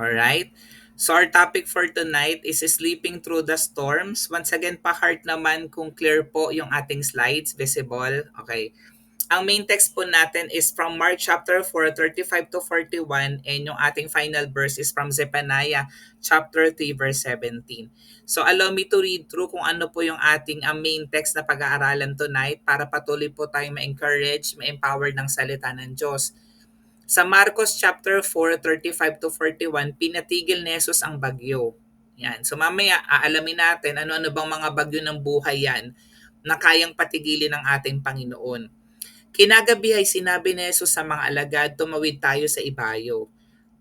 Alright? So our topic for tonight is sleeping through the storms. Once again, pa-heart naman kung clear po yung ating slides, visible. Okay. Ang main text po natin is from Mark chapter 4, 35 to 41 and yung ating final verse is from Zephaniah chapter 3 verse 17. So allow me to read through kung ano po yung ating ang main text na pag-aaralan tonight para patuloy po tayong ma-encourage, ma-empower ng salita ng Diyos. Sa Marcos chapter 4, 35 to 41, pinatigil ni Jesus ang bagyo. Yan. So mamaya aalamin natin ano-ano bang mga bagyo ng buhay yan na kayang patigilin ng ating Panginoon. Kinagabi ay sinabi ni Jesus sa mga alagad, tumawid tayo sa ibayo.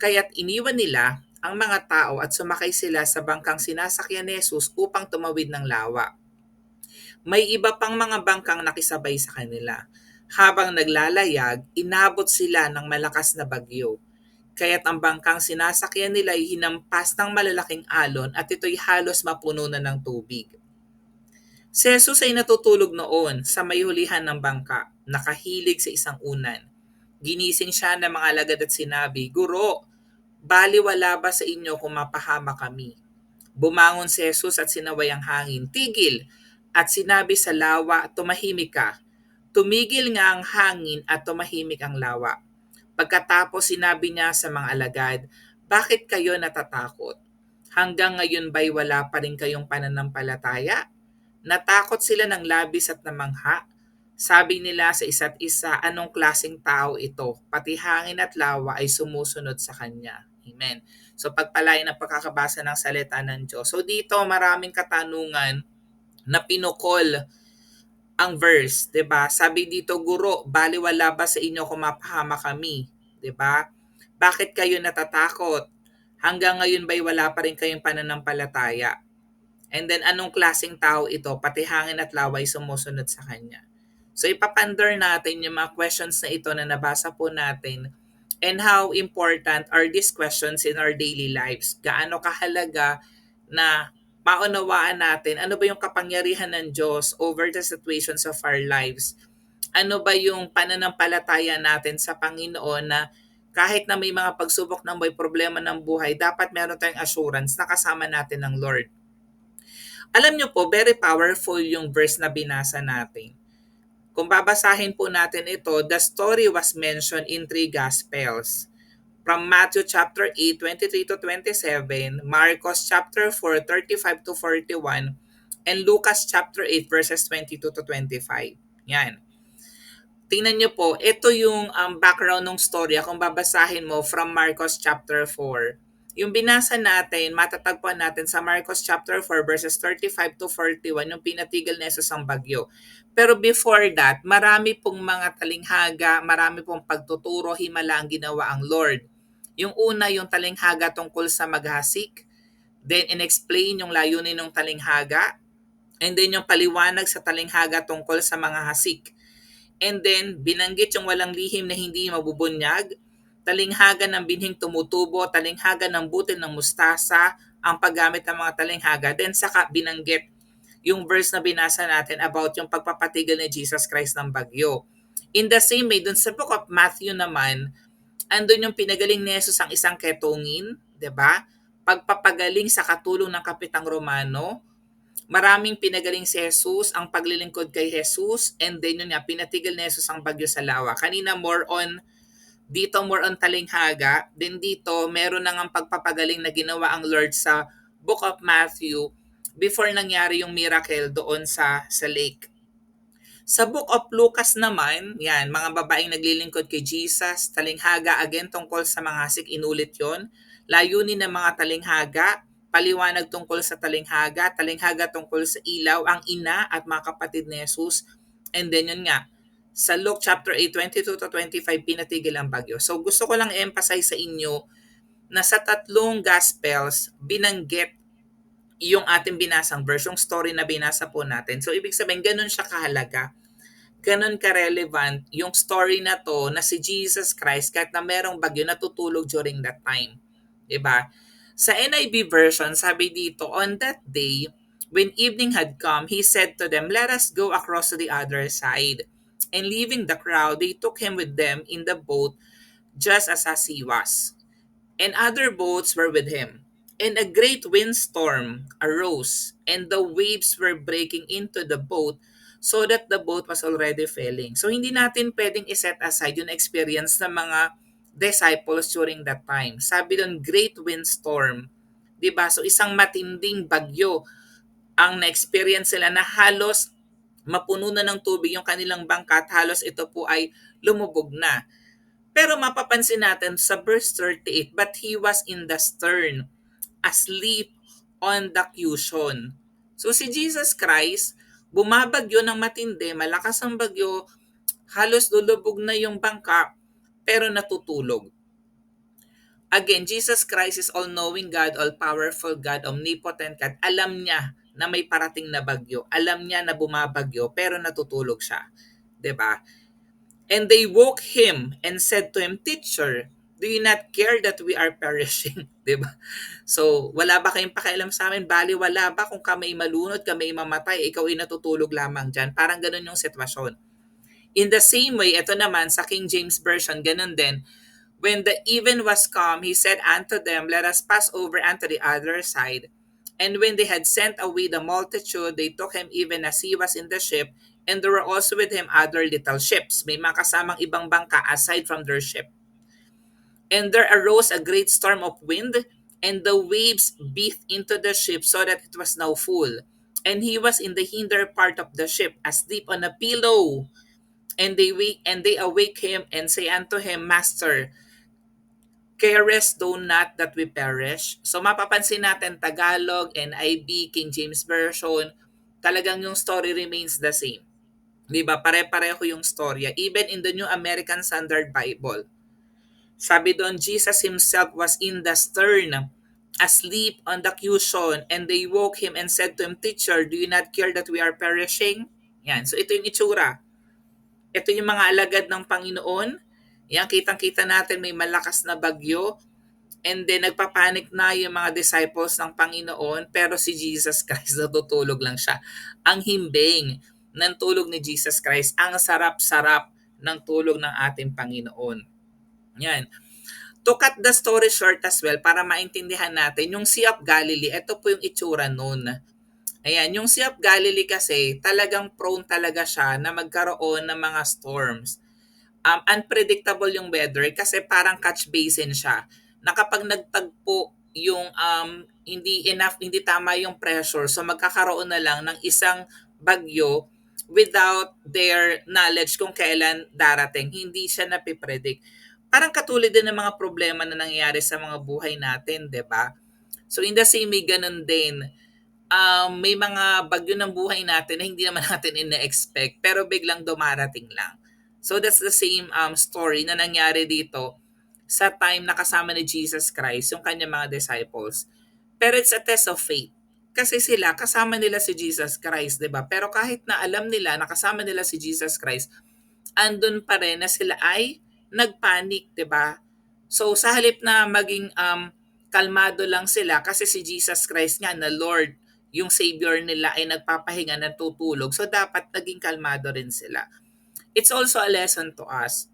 Kaya't iniwan nila ang mga tao at sumakay sila sa bangkang sinasakyan ni Jesus upang tumawid ng lawa. May iba pang mga bangkang nakisabay sa kanila. Habang naglalayag, inabot sila ng malakas na bagyo. Kaya't ang bangkang sinasakyan nila ay hinampas ng malalaking alon at ito'y halos mapuno na ng tubig. Si Jesus ay natutulog noon sa may hulihan ng bangka, nakahilig sa isang unan. Ginising siya ng mga alagad at sinabi, Guro, baliwala ba sa inyo kung mapahama kami? Bumangon si Jesus at sinaway ang hangin, Tigil! At sinabi sa lawa, tumahimik ka. Tumigil nga ang hangin at tumahimik ang lawa. Pagkatapos sinabi niya sa mga alagad, Bakit kayo natatakot? Hanggang ngayon ba'y wala pa rin kayong pananampalataya? Natakot sila ng labis at namangha. Sabi nila sa isa't isa, anong klasing tao ito? Pati hangin at lawa ay sumusunod sa kanya. Amen. So pagpalain ang pagkakabasa ng salita ng Diyos. So dito maraming katanungan na pinukol ang verse, 'di ba? Sabi dito, guro, baliwala ba sa inyo kung mapahama kami, 'di ba? Bakit kayo natatakot? Hanggang ngayon ba'y wala pa rin kayong pananampalataya? And then anong klaseng tao ito? Pati hangin at laway sumusunod sa kanya. So ipapandor natin yung mga questions na ito na nabasa po natin and how important are these questions in our daily lives? Gaano kahalaga na maunawaan natin ano ba yung kapangyarihan ng Diyos over the situations of our lives? Ano ba yung pananampalataya natin sa Panginoon na kahit na may mga pagsubok ng may problema ng buhay, dapat meron tayong assurance na kasama natin ng Lord. Alam nyo po, very powerful yung verse na binasa natin. Kung babasahin po natin ito, the story was mentioned in three Gospels. From Matthew chapter 8, 23 to 27, Marcos chapter 4, 35 to 41, and Lucas chapter 8, verses 22 to 25. Yan. Tingnan nyo po, ito yung um, background ng storya kung babasahin mo from Marcos chapter 4 yung binasa natin, matatagpuan natin sa Marcos chapter 4 verses 35 to 41, yung pinatigil ni Jesus ang bagyo. Pero before that, marami pong mga talinghaga, marami pong pagtuturo, himala ang ginawa ang Lord. Yung una, yung talinghaga tungkol sa maghasik. Then, in-explain yung layunin ng talinghaga. And then, yung paliwanag sa talinghaga tungkol sa mga hasik. And then, binanggit yung walang lihim na hindi mabubunyag talinghaga ng binhing tumutubo, talinghaga ng butil ng mustasa, ang paggamit ng mga talinghaga. Then saka binanggit yung verse na binasa natin about yung pagpapatigil ni Jesus Christ ng bagyo. In the same way, dun sa book of Matthew naman, andun yung pinagaling ni Jesus ang isang ketungin, 'di ba? Pagpapagaling sa katulong ng kapitang Romano, maraming pinagaling si Jesus, ang paglilingkod kay Jesus, and then yun nga, pinatigil ni Jesus ang bagyo sa lawa. Kanina more on dito more on talinghaga. Then dito, meron na ng pagpapagaling na ginawa ang Lord sa Book of Matthew before nangyari yung miracle doon sa, sa lake. Sa Book of Lucas naman, yan, mga babaeng naglilingkod kay Jesus, talinghaga again tungkol sa mga hasik, inulit yon Layunin ng mga talinghaga, paliwanag tungkol sa talinghaga, talinghaga tungkol sa ilaw, ang ina at mga kapatid ni Jesus. And then yun nga, sa Luke chapter 8, 22 to 25, pinatigil ang bagyo. So gusto ko lang emphasize sa inyo na sa tatlong Gospels, binanggit yung ating binasang verse, yung story na binasa po natin. So ibig sabihin, ganun siya kahalaga. Ganun ka-relevant yung story na to na si Jesus Christ kahit na merong bagyo natutulog during that time. ba? Diba? Sa NIV version, sabi dito, on that day, when evening had come, he said to them, let us go across to the other side and leaving the crowd, they took him with them in the boat just as as he was. and other boats were with him. And a great windstorm arose, and the waves were breaking into the boat so that the boat was already failing. So hindi natin pwedeng iset aside yung experience ng mga disciples during that time. Sabi doon, great windstorm. ba? So isang matinding bagyo ang na-experience sila na halos mapuno na ng tubig yung kanilang bangka at halos ito po ay lumubog na. Pero mapapansin natin sa verse 38, but he was in the stern, asleep on the cushion. So si Jesus Christ, bumabagyo ng matindi, malakas ang bagyo, halos lulubog na yung bangka, pero natutulog. Again, Jesus Christ is all-knowing God, all-powerful God, omnipotent God. Alam niya na may parating na bagyo. Alam niya na bumabagyo, pero natutulog siya. ba? And they woke him and said to him, Teacher, do you not care that we are perishing? 'Di ba? So, wala ba kayong pakialam sa amin? Bali, wala ba kung kami malunod, kami mamatay, ikaw ay natutulog lamang dyan? Parang ganun yung sitwasyon. In the same way, ito naman sa King James Version, ganun din. When the even was come, he said unto them, Let us pass over unto the other side. And when they had sent away the multitude, they took him even as he was in the ship, and there were also with him other little ships. May mga kasamang ibang bangka aside from their ship. And there arose a great storm of wind, and the waves beat into the ship so that it was now full. And he was in the hinder part of the ship, asleep on a pillow. And they wake and they awake him and say unto him, Master, carest thou not that we perish? So mapapansin natin Tagalog, and NIV, King James Version, talagang yung story remains the same. Di? Pare-pareho yung storya. Even in the New American Standard Bible. Sabi doon, Jesus himself was in the stern, asleep on the cushion, and they woke him and said to him, Teacher, do you not care that we are perishing? Yan. So ito yung itsura. Ito yung mga alagad ng Panginoon. Yan, kitang-kita natin may malakas na bagyo. And then nagpapanik na yung mga disciples ng Panginoon, pero si Jesus Christ natutulog lang siya. Ang himbing ng tulog ni Jesus Christ, ang sarap-sarap ng tulog ng ating Panginoon. Yan. To cut the story short as well, para maintindihan natin, yung Sea of Galilee, ito po yung itsura noon. Ayan, yung Sea of Galilee kasi, talagang prone talaga siya na magkaroon ng mga storms. Um, unpredictable yung weather kasi parang catch basin siya. Na kapag nagtagpo yung um, hindi enough, hindi tama yung pressure, so magkakaroon na lang ng isang bagyo without their knowledge kung kailan darating. Hindi siya napipredict. Parang katulad din ng mga problema na nangyayari sa mga buhay natin, 'di ba? So in the same way, ganun din um, may mga bagyo ng buhay natin na hindi naman natin ina-expect pero biglang dumarating lang. So that's the same um, story na nangyari dito sa time na kasama ni Jesus Christ, yung kanyang mga disciples. Pero it's a test of faith. Kasi sila, kasama nila si Jesus Christ, di ba? Pero kahit na alam nila na kasama nila si Jesus Christ, andun pa rin na sila ay nagpanik, di ba? So sa halip na maging um, kalmado lang sila kasi si Jesus Christ nga na Lord, yung Savior nila ay nagpapahinga, natutulog. So dapat naging kalmado rin sila. It's also a lesson to us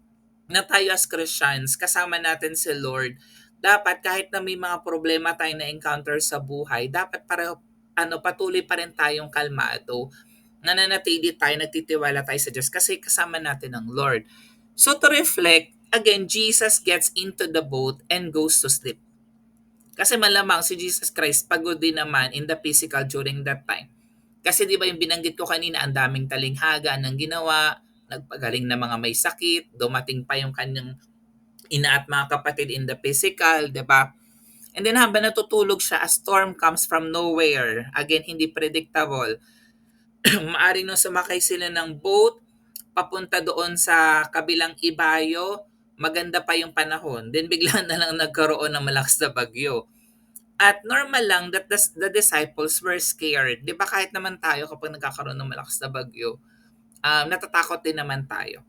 na tayo as Christians, kasama natin si Lord, dapat kahit na may mga problema tayo na encounter sa buhay, dapat para ano patuloy pa rin tayong kalmado. Nananatili tayo, nagtitiwala tayo sa Diyos kasi kasama natin ang Lord. So to reflect, again, Jesus gets into the boat and goes to sleep. Kasi malamang si Jesus Christ pagod din naman in the physical during that time. Kasi di ba yung binanggit ko kanina, ang daming talinghaga ng ginawa, nagpagaling na mga may sakit, dumating pa yung kanyang ina at mga kapatid in the physical, di ba? And then habang natutulog siya, a storm comes from nowhere. Again, hindi predictable. Maaari nung sumakay sila ng boat, papunta doon sa kabilang ibayo, maganda pa yung panahon. Then bigla na lang nagkaroon ng malakas na bagyo. At normal lang that the, the disciples were scared. Di ba kahit naman tayo kapag nagkakaroon ng malakas na bagyo, um, natatakot din naman tayo.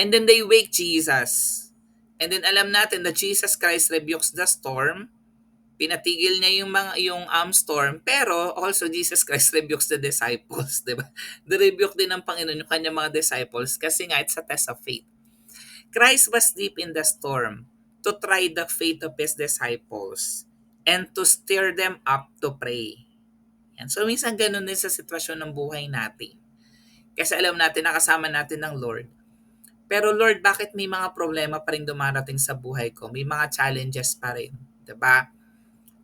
And then they wake Jesus. And then alam natin that Jesus Christ rebukes the storm. Pinatigil niya yung mga yung um, storm, pero also Jesus Christ rebukes the disciples, 'di ba? The rebuke din ng Panginoon yung kanyang mga disciples kasi nga it's a test of faith. Christ was deep in the storm. to try the faith of His disciples and to stir them up to pray. Yan. So minsan ganun din sa sitwasyon ng buhay natin. Kasi alam natin nakasama natin ng Lord. Pero Lord, bakit may mga problema pa rin dumarating sa buhay ko? May mga challenges pa rin. 'di ba?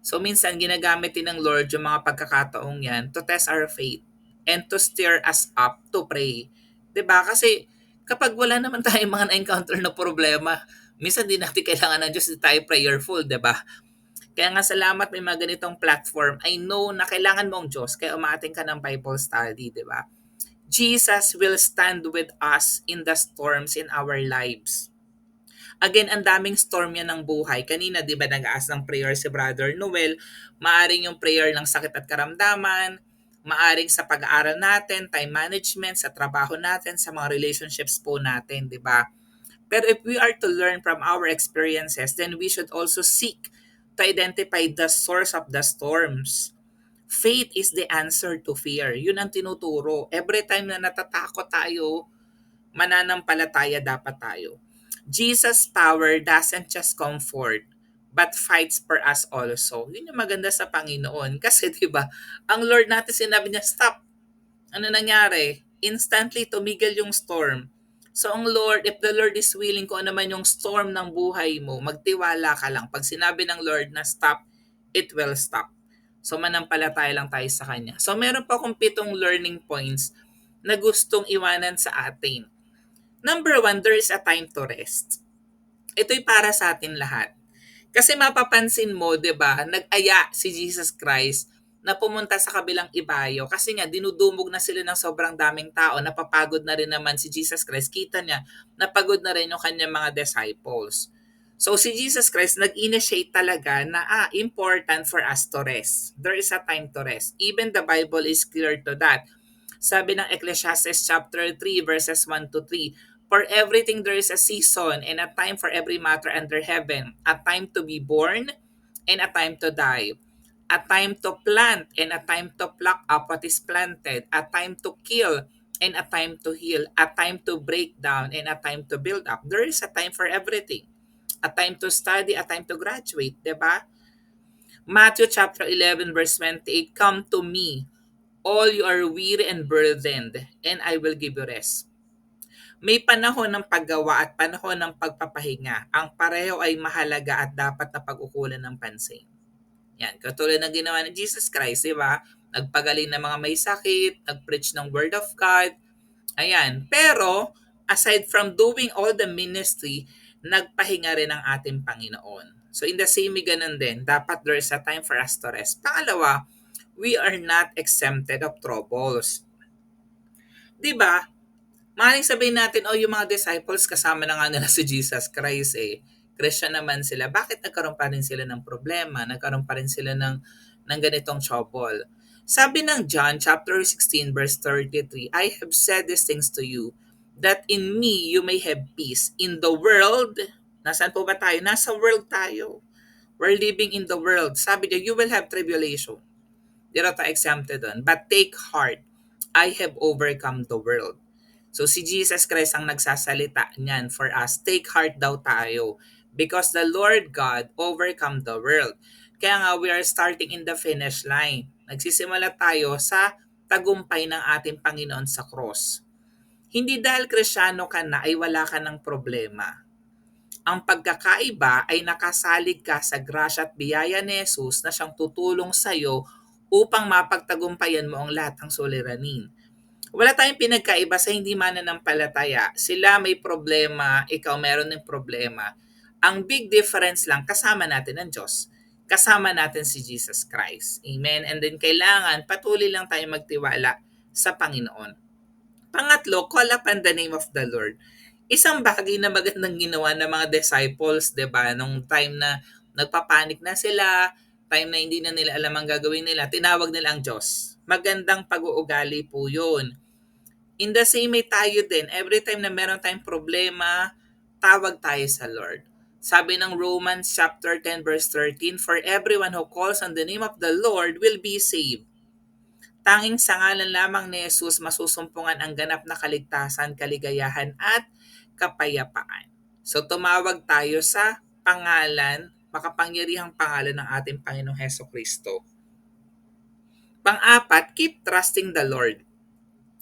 So minsan ginagamit din ng Lord yung mga pagkakataong yan to test our faith and to stir us up to pray. ba? Kasi kapag wala naman tayong mga na-encounter na problema, minsan din natin kailangan ng Diyos na tayo prayerful, ba? Kaya nga salamat may mga ganitong platform. I know na kailangan mo ang Diyos kaya umaating ka ng Bible study, 'di ba? Jesus will stand with us in the storms in our lives. Again, ang daming storm yan ng buhay. Kanina, di ba, nag-aas ng prayer si Brother Noel. Maaring yung prayer ng sakit at karamdaman, maaring sa pag-aaral natin, time management, sa trabaho natin, sa mga relationships po natin, di ba? Pero if we are to learn from our experiences, then we should also seek to identify the source of the storms. Faith is the answer to fear. Yun ang tinuturo. Every time na natatakot tayo, mananampalataya dapat tayo. Jesus' power doesn't just comfort, but fights for us also. Yun yung maganda sa Panginoon. Kasi 'di ba, ang Lord natin sinabi niya, stop. Ano nangyari? Instantly tumigil yung storm. So ang Lord, if the Lord is willing kung ano man yung storm ng buhay mo, magtiwala ka lang. Pag sinabi ng Lord na stop, it will stop. So manampalataya lang tayo sa Kanya. So meron pa akong pitong learning points na gustong iwanan sa atin. Number one, there is a time to rest. Ito'y para sa atin lahat. Kasi mapapansin mo, 'di ba, nag-aya si Jesus Christ na pumunta sa kabilang ibayo kasi nga dinudumog na sila ng sobrang daming tao, napapagod na rin naman si Jesus Christ. Kita niya, napagod na rin yung kanyang mga disciples. So si Jesus Christ nag-initiate talaga na ah, important for us to rest. There is a time to rest. Even the Bible is clear to that. Sabi ng Ecclesiastes chapter 3 verses 1 to 3, For everything there is a season and a time for every matter under heaven, a time to be born and a time to die, a time to plant and a time to pluck up what is planted, a time to kill and a time to heal, a time to break down and a time to build up. There is a time for everything. A time to study, a time to graduate, 'di? Matthew chapter 11 verse 28, Come to me, all you are weary and burdened, and I will give you rest. May panahon ng paggawa at panahon ng pagpapahinga. Ang pareho ay mahalaga at dapat na pag-ukulan ng pansin. Yan, katulad ng ginawa ni Jesus Christ, di ba? Nagpagaling ng mga may sakit, nag-preach ng Word of God. Ayan. Pero, aside from doing all the ministry, nagpahinga rin ang ating Panginoon. So in the same ganun din, dapat there is a time for us to rest. Pangalawa, we are not exempted of troubles. 'Di ba? Maaaring sabihin natin, oh, yung mga disciples kasama na nga nila si Jesus Christ eh. Christian naman sila. Bakit nagkaroon pa rin sila ng problema? Nagkaroon pa rin sila ng, ng ganitong trouble? Sabi ng John chapter 16 verse 33, I have said these things to you, that in me you may have peace. In the world, nasaan po ba tayo? Nasa world tayo. We're living in the world. Sabi niya, you will have tribulation. Di tayo exempted doon. But take heart, I have overcome the world. So si Jesus Christ ang nagsasalita niyan for us. Take heart daw tayo because the Lord God overcome the world. Kaya nga we are starting in the finish line. Nagsisimula tayo sa tagumpay ng ating Panginoon sa cross. Hindi dahil krisyano ka na ay wala ka ng problema. Ang pagkakaiba ay nakasalig ka sa grasya at biyaya ni Jesus na siyang tutulong sa iyo upang mapagtagumpayan mo ang lahat ng suliranin. Wala tayong pinagkaiba sa hindi mananampalataya. Sila may problema, ikaw meron ng problema. Ang big difference lang, kasama natin ang Diyos. Kasama natin si Jesus Christ. Amen? And then kailangan patuloy lang tayo magtiwala sa Panginoon. Pangatlo, call upon the name of the Lord. Isang bagay na magandang ginawa ng mga disciples, 'di ba? Nung time na nagpapanik na sila, time na hindi na nila alam ang gagawin nila, tinawag nila ang Diyos. Magandang pag-uugali po 'yun In the same way tayo din, every time na meron tayong problema, tawag tayo sa Lord. Sabi ng Romans chapter 10 verse 13, For everyone who calls on the name of the Lord will be saved. Tanging sa ngalan lamang ni Jesus masusumpungan ang ganap na kaligtasan, kaligayahan at kapayapaan. So tumawag tayo sa pangalan, makapangyarihang pangalan ng ating Panginoong Heso Kristo. Pang-apat, keep trusting the Lord.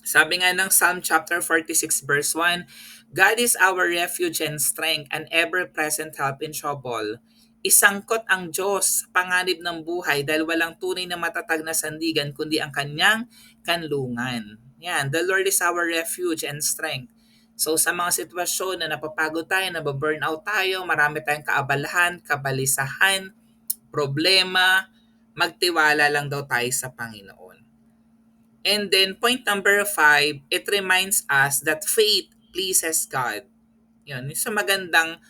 Sabi nga ng Psalm chapter 46 verse 1, God is our refuge and strength, an ever-present help in trouble. Isangkot ang Diyos panganib ng buhay dahil walang tunay na matatag na sandigan kundi ang kanyang kanlungan. Yan, the Lord is our refuge and strength. So sa mga sitwasyon na napapagod tayo, nababurnout tayo, marami tayong kaabalahan, kabalisahan, problema, magtiwala lang daw tayo sa Panginoon. And then point number five, it reminds us that faith pleases God. Yun, sa magandang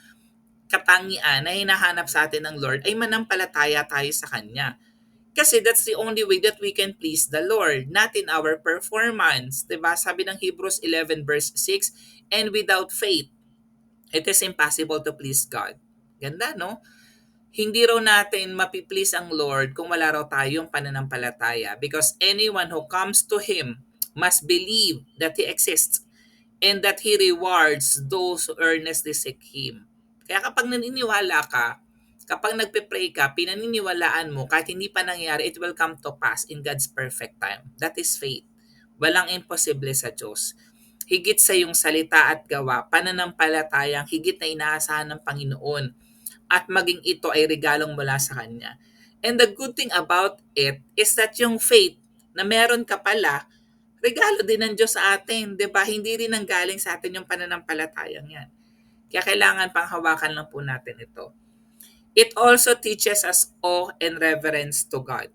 katangian na hinahanap sa atin ng Lord ay manampalataya tayo sa Kanya. Kasi that's the only way that we can please the Lord, not in our performance. Diba? Sabi ng Hebrews 11 verse 6, and without faith, it is impossible to please God. Ganda, no? Hindi raw natin mapiplease ang Lord kung wala raw tayong pananampalataya because anyone who comes to Him must believe that He exists and that He rewards those who earnestly seek Him. Kaya kapag naniniwala ka, kapag nagpe-pray ka, pinaniniwalaan mo, kahit hindi pa nangyari, it will come to pass in God's perfect time. That is faith. Walang imposible sa Diyos. Higit sa iyong salita at gawa, pananampalatayang higit na inaasahan ng Panginoon at maging ito ay regalong mula sa Kanya. And the good thing about it is that yung faith na meron ka pala, regalo din ng Diyos sa atin. ba diba? Hindi rin ang galing sa atin yung pananampalatayang yan. Kaya kailangan pang hawakan lang po natin ito. It also teaches us awe and reverence to God.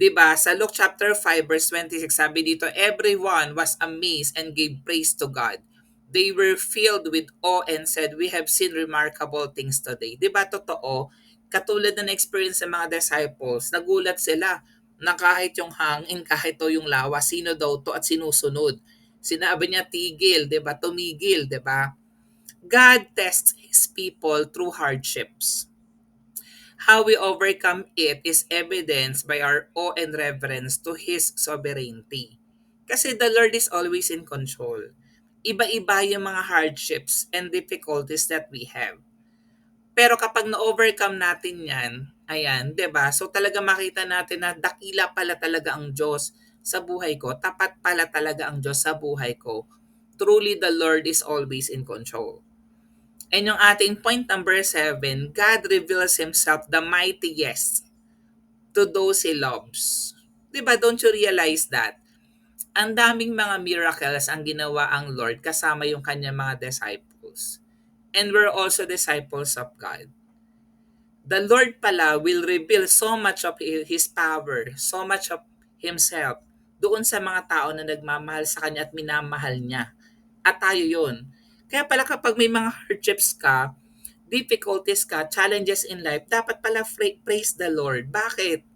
'Di ba? Sa Luke chapter 5 verse 26 sabi dito, everyone was amazed and gave praise to God they were filled with awe and said, We have seen remarkable things today. Di ba totoo? Katulad na experience ng mga disciples, nagulat sila na kahit yung hangin, kahit to yung lawa, sino daw to at sinusunod. Sinabi niya tigil, di ba? Tumigil, di ba? God tests His people through hardships. How we overcome it is evidenced by our awe and reverence to His sovereignty. Kasi the Lord is always in control iba-iba yung mga hardships and difficulties that we have. Pero kapag na-overcome natin yan, ayan, ba? So talaga makita natin na dakila pala talaga ang Diyos sa buhay ko. Tapat pala talaga ang Diyos sa buhay ko. Truly the Lord is always in control. And yung ating point number seven, God reveals Himself the mightiest to those He loves. Diba? Don't you realize that? Ang daming mga miracles ang ginawa ang Lord kasama yung kanyang mga disciples. And we're also disciples of God. The Lord pala will reveal so much of His power, so much of Himself doon sa mga tao na nagmamahal sa Kanya at minamahal Niya. At tayo yun. Kaya pala kapag may mga hardships ka, difficulties ka, challenges in life, dapat pala praise the Lord. Bakit?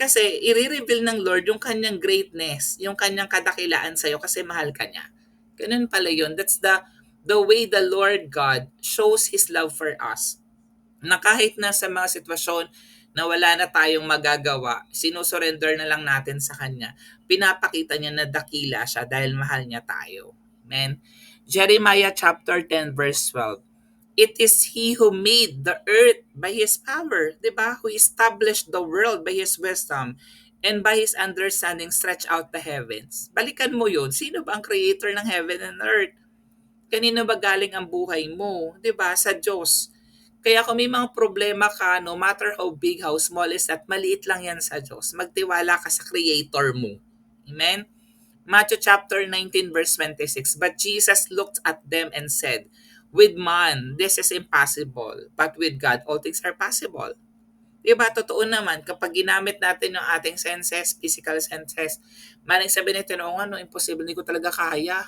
Kasi i-reveal ng Lord yung kanyang greatness, yung kanyang kadakilaan sa'yo kasi mahal ka niya. Ganun pala yun. That's the, the way the Lord God shows His love for us. Na kahit na sa mga sitwasyon na wala na tayong magagawa, sinusurrender na lang natin sa Kanya. Pinapakita niya na dakila siya dahil mahal niya tayo. Amen. Jeremiah chapter 10 verse 12. It is He who made the earth by His power, di ba? Who established the world by His wisdom and by His understanding stretch out the heavens. Balikan mo yun. Sino ba ang creator ng heaven and earth? Kanino ba galing ang buhay mo? Di ba? Sa Diyos. Kaya kung may mga problema ka, no matter how big, how small is that, maliit lang yan sa Diyos. Magtiwala ka sa creator mo. Amen? Matthew chapter 19 verse 26. But Jesus looked at them and said, With man, this is impossible. But with God, all things are possible. Diba? Totoo naman, kapag ginamit natin yung ating senses, physical senses, maling sabihin natin, oo nga, no, imposible, hindi ko talaga kaya.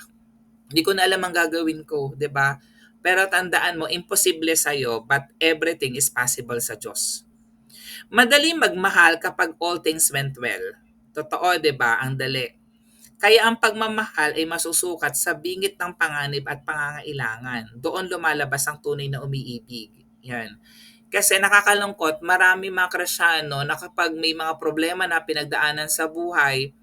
Hindi ko na alam ang gagawin ko, ba? Pero tandaan mo, imposible sa'yo, but everything is possible sa Diyos. Madali magmahal kapag all things went well. Totoo, ba? Ang dali. Kaya ang pagmamahal ay masusukat sa bingit ng panganib at pangangailangan. Doon lumalabas ang tunay na umiibig. Yan. Kasi nakakalungkot, marami mga Krisyano na kapag may mga problema na pinagdaanan sa buhay,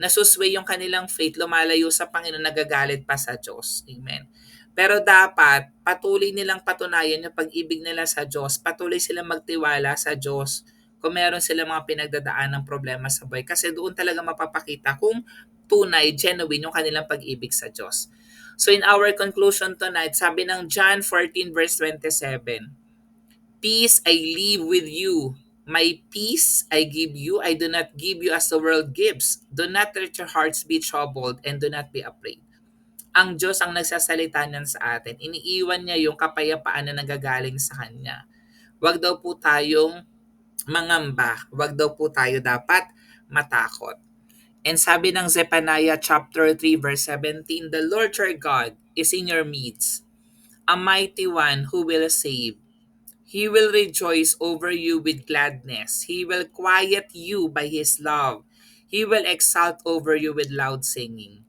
nasusway yung kanilang faith, lumalayo sa Panginoon, nagagalit pa sa Diyos. Amen. Pero dapat patuloy nilang patunayan yung pag-ibig nila sa Diyos. Patuloy silang magtiwala sa Diyos kung meron silang mga pinagdadaan ng problema sa buhay. Kasi doon talaga mapapakita kung tunay, genuine yung kanilang pag-ibig sa Diyos. So in our conclusion tonight, sabi ng John 14 verse 27, Peace I leave with you. My peace I give you. I do not give you as the world gives. Do not let your hearts be troubled and do not be afraid. Ang Diyos ang nagsasalita niyan sa atin. Iniiwan niya yung kapayapaan na nagagaling sa Kanya. Huwag daw po tayong mangamba. Huwag daw po tayo dapat matakot. And sabi ng Zephaniah chapter 3 verse 17, The Lord your God is in your midst, a mighty one who will save. He will rejoice over you with gladness. He will quiet you by His love. He will exalt over you with loud singing.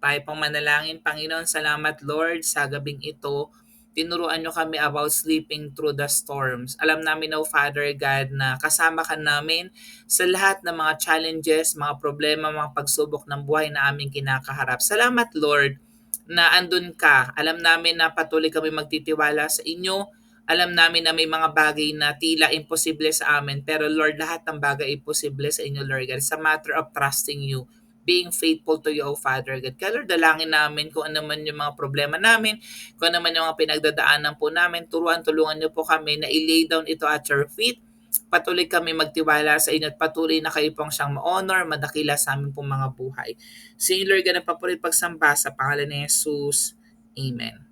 Tayo pang manalangin, Panginoon, salamat Lord sa gabing ito. Tinuruan nyo kami about sleeping through the storms. Alam namin, O Father God, na kasama ka namin sa lahat ng mga challenges, mga problema, mga pagsubok ng buhay na aming kinakaharap. Salamat Lord na andun ka. Alam namin na patuloy kami magtitiwala sa inyo alam namin na may mga bagay na tila imposible sa amin, pero Lord, lahat ng bagay ay posible sa inyo, Lord God. It's a matter of trusting you, being faithful to you, O Father God. Kaya Lord, dalangin namin kung ano man yung mga problema namin, kung ano man yung mga pinagdadaanan po namin, turuan, tulungan niyo po kami na i-lay down ito at your feet. Patuloy kami magtiwala sa inyo at patuloy na kayo pong siyang ma-honor, madakila sa amin pong mga buhay. Sa inyo, Lord God, ang papulit pagsamba sa pangalan ni Jesus. Amen.